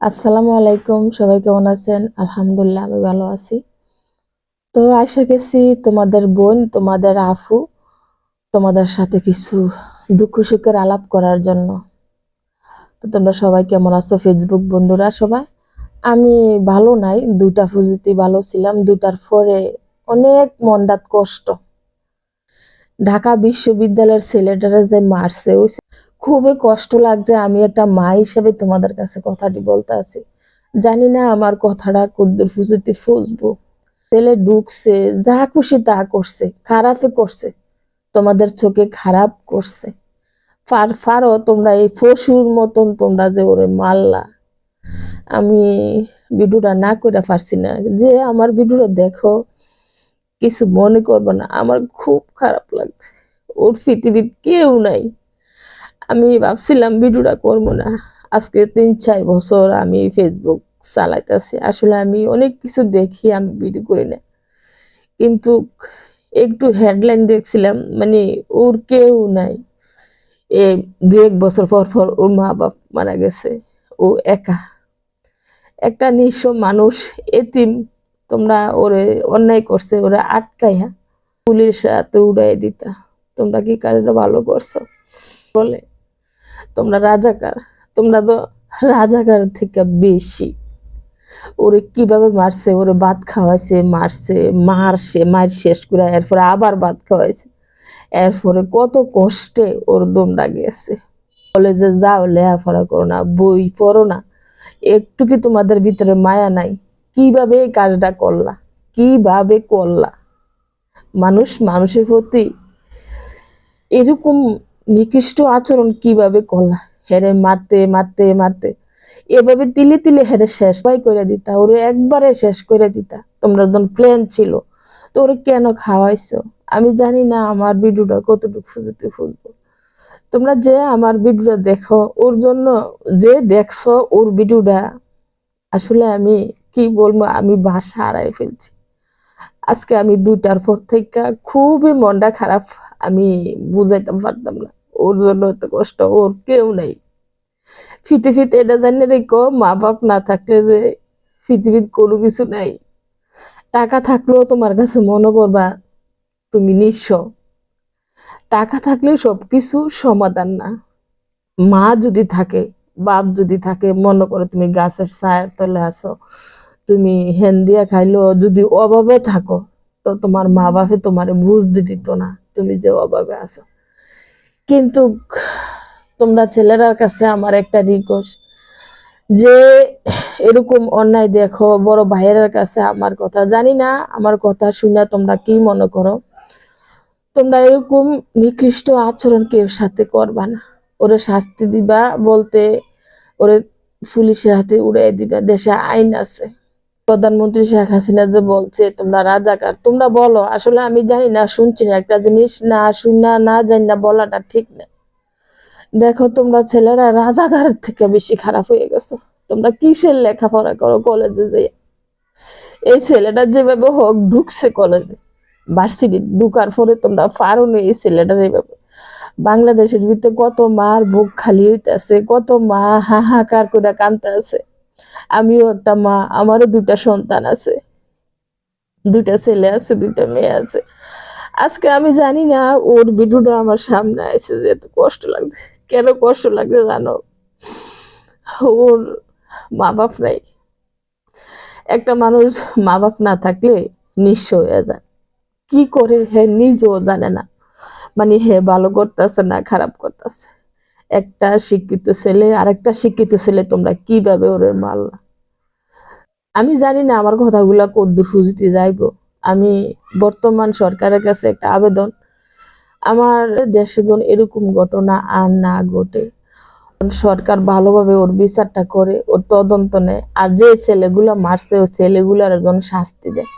আসসালামু আলাইকুম, সবাই কেমন আছেন? আলহামদুলিল্লাহ, আমি ভালো আছি। তো আশা গেছি তোমাদের বোন, তোমাদের আফু, তোমাদের সাথে কিছু দুঃখ সুখের আলাপ করার জন্য। তো তোমরা সবাই কেমন আছো ফেসবুক বন্ধুরা সবাই? আমি ভালো নাই, দুইটা ফুজিতে ভালো ছিলাম দুটার পরে অনেক মনটাত কষ্ট। ঢাকা বিশ্ববিদ্যালয়ের ছেলেটারা যে মারছে খুবই কষ্ট লাগছে। আমি একটা মা হিসেবে তোমাদের কাছে কথাটি বলতে আছি জানি না আমার কথাটা কদ্দুর ফুজিতে ফুসবো। ছেলে ঢুকছে, যা খুশি তা করছে খারাপে করছে, তোমাদের চোখে খারাপ করছে। ফার, ফারো, তোমরা এই ফসুর মতন তোমরা যে ওরে মারলা। আমি ভিডিওটা না করে পারছি না। যে আমার ভিডিওটা দেখো, কিছু মনে করব না। আমার খুব খারাপ লাগছে। ওর পৃথিবীর কেউ নাই। আমি ভাবছিলাম ভিডিওটা করব না। আজকে তিন, চার বছর আমি ফেসবুক চালাইতেছি। আসলে আমি অনেক কিছু দেখি, আমি ভিডিও করি না। কিন্তু একটু হেডলাইন দেখছিলাম মানে ওর কেউ নাই। এ দু এক বছর পর পর ওর মা বাপ মারা গেছে। ও একা। একটা নিঃস্ব মানুষ, এতিম। তোমরা ওরে অন্যায় করছে, ওরা আটকাইয়া পুলিশ হাতে উড়াই দিতা। তোমরা কি কাজটা ভালো করছ? বলে। তোমরা রাজাকার, তোমরা তো রাজাকার থেকে বেশি। ওরে কীভাবে মারছে, ওরে ভাত খাওয়াইছে, মারছে মারছে মার শেষ করে এরপরে আবার ভাত খাওয়াইছে। এরপরে কত কষ্টে ওর দমটা গেছে। কলেজে যাও, লেখাপড়া করো না, বই পড়ো না। একটু কি তোমাদের ভিতরে মায়া নাই? কীভাবে এই কাজটা করলা? কীভাবে করলা? মানুষ মানুষের প্রতি এরকম নিকৃষ্ট আচরণ কীভাবে করলা? হেরে মারতে মারতে মারতে। এভাবে তিলে তিলে হেরে শেষ ভাই করে দিতা, ওরে একবারে শেষ করে দিতা। তোমরা যখন প্ল্যান ছিল, তো ওরে কেন খাওয়াইছো? আমি জানি না আমার ভিডিওটা কতটুকু ফুজিতে ফুলবো। তোমরা যে আমার ভিডিওটা দেখো, ওর জন্য যে দেখছ ওর ভিডিওটা, আসলে আমি কি বলব, আমি বাসা হারাই ফেলছি। আজকে আমি দুইটার পর থেকে খুবই মনটা খারাপ, আমি বুঝাইতে পারতাম না। ওর জন্য এত কষ্ট, ওর কেউ নাই। ফিতে ফিতে এটা জানি রেখো মা বাপ না থাকলে যে পৃথিবীর কোনো কিছু নাই। টাকা থাকলেও তোমার কাছে মনে করবা, তুমি নিঃস্ব। টাকা থাকলে সবকিছু সমাধান না। মা যদি থাকে, বাপ যদি থাকে, মনে করো তুমি গাছের ছায়ের তলে আছো, তুমি হেন দিয়া খাইলো, যদি অভাবে থাকো, তো তোমার মা বাপে তোমার বুঝতে দিত না তুমি যে অভাবে আছো। কিন্তু তোমরা ছেলেরার কাছে আমার একটা রিকোয়েস্ট, যে এরকম অন্যায় দেখো, বড় ভাইয়ের কাছে আমার কথা। জানি না আমার কথা শুনে তোমরা কি মনে করো। তোমরা এরকম নিকৃষ্ট আচরণ কেউ সাথে করবা না। ওরে শাস্তি দিবা বলতে ওরে পুলিশের হাতে উড়াই দিবা। দেশে আইন আছে। প্রধানমন্ত্রী শেখ হাসিনা যে বলছে, তোমরা রাজাকার, তোমরা বলো, আসলে আমি জানি না, শুনছি না, একটা জিনিস না শুনা, না জানি না বলাটা ঠিক না। দেখো তোমরা ছেলেরা রাজাকার থেকে বেশি খারাপ হয়ে গেছো। তোমরা কিসের লেখাপড়া করো কলেজে যে এই ছেলেটা যেভাবে হোক ঢুকছে কলেজে। ভার্সিটি ঢুকার পরে তোমরা পারো নি এই ছেলেটার এইভাবে বাংলাদেশের ভিতরে কত মার বুক খালি হইতেছে, কত মা হাহাকার করে কানতে আছে আমিও একটা মা, আমারও দুটা সন্তান আছে। দুইটা ছেলে আছে, দুইটা মেয়ে আছে। আজকে আমি জানি না ওর ভিডিওটা আমার সামনে আসছে যে এত কষ্ট লাগছে। কেন কষ্ট লাগছে জানো? ওর মা বাপ নাই। একটা মানুষ মা বাপ না থাকলে নিঃস্ব হয়ে যায়। কি করে হে নিজেও জানে না। মানে হে ভালো করতেছে না, খারাপ করতেছে। একটা শিক্ষিত ছেলে আর একটা শিক্ষিত ছেলে, তোমরা কীভাবে ওরে মারলা? আমি জানি না আমার কথাগুলা কদ্দুর ফুজিতে যাইব। আমি বর্তমান সরকারের কাছে একটা আবেদন। আমার দেশে যেন এরকম ঘটনা আর না ঘটে। সরকার ভালোভাবে ওর বিচারটা করে, ওর তদন্ত নেয়। আর যে ছেলেগুলা মারছে, ওই ছেলেগুলার যেন শাস্তি দেয়।